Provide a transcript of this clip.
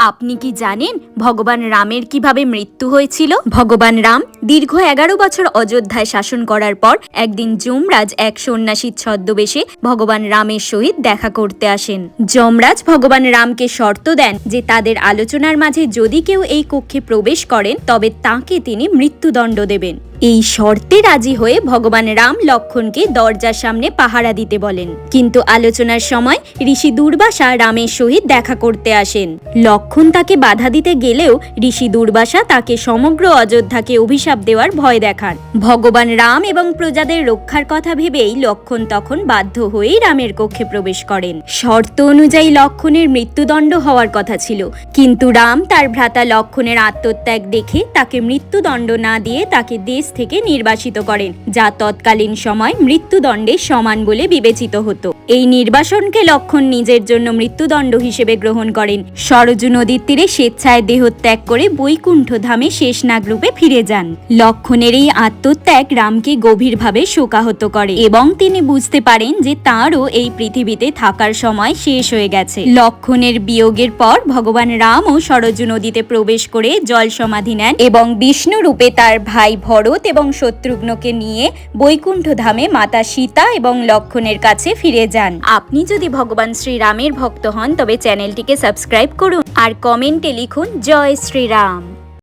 আপনি কি জানেন ভগবান রামের কীভাবে মৃত্যু হয়েছিল? ভগবান রাম দীর্ঘ এগারো বছর অযোধ্যায় শাসন করার পর একদিন যমরাজ এক সন্ন্যাসীর ছদ্মবেশে ভগবান রামের সহিত দেখা করতে আসেন। যমরাজ ভগবান রামকে শর্ত দেন যে তাদের আলোচনার মাঝে যদি কেউ এই কক্ষে প্রবেশ করেন, তবে তাকে তিনি মৃত্যুদণ্ড দেবেন। এই শর্তে রাজি হয়ে ভগবান রাম লক্ষণকে দরজার সামনে পাহারা দিতে বলেন। কিন্তু আলোচনার সময় ঋষি দুর্বাসা রামের সহিত দেখা করতে আসেন। লক্ষণ তাকে বাধা দিতে গেলেও ঋষি দুর্বাসা তাকে সমগ্র অযোধ্যাকে অভিশাপ দেওয়ার ভয় দেখান। ভগবান রাম এবং প্রজাদের রক্ষার কথা ভেবেই লক্ষণ তখন বাধ্য হয়েই রামের কক্ষে প্রবেশ করেন। শর্ত অনুযায়ী লক্ষণের মৃত্যুদণ্ড হওয়ার কথা ছিল। কিন্তু রাম তার ভ্রাতা লক্ষণের আত্মত্যাগ দেখে তাকে মৃত্যুদণ্ড না দিয়ে তাকে দেশ থেকে নির্বাসিত করেন, যা তৎকালীন সময় মৃত্যুদণ্ডের সমান বলে বিবেচিত হতো। এই নির্বাসনকে লক্ষণ নিজের জন্য মৃত্যুদণ্ড হিসেবে গ্রহণ করেন। সরজু নদীর তীরে স্বেচ্ছায় দেহত্যাগ করে বৈকুণ্ঠ ধামে শেষনাগ রূপে ফিরে যান। লক্ষণের এই আত্মত্যাগ রামকে গভীরভাবে শোকাহত করে এবং তিনি বুঝতে পারেন যে তাঁরও এই পৃথিবীতে থাকার সময় শেষ হয়ে গেছে। লক্ষণের বিয়োগের পর ভগবান রামও সরজু নদীতে প্রবেশ করে জল সমাধি নেন এবং বিষ্ণু রূপে তার ভাই ভরত এবং শত্রুঘ্নকে নিয়ে বৈকুণ্ঠ ধামে মাতা সীতা এবং লক্ষণের কাছে ফিরে যান। আপনি যদি ভগবান শ্রীরামের ভক্ত হন, তবে চ্যানেলটিকে সাবস্ক্রাইব করুন। আর কমেন্টে লিখুন জয় শ্রীরাম।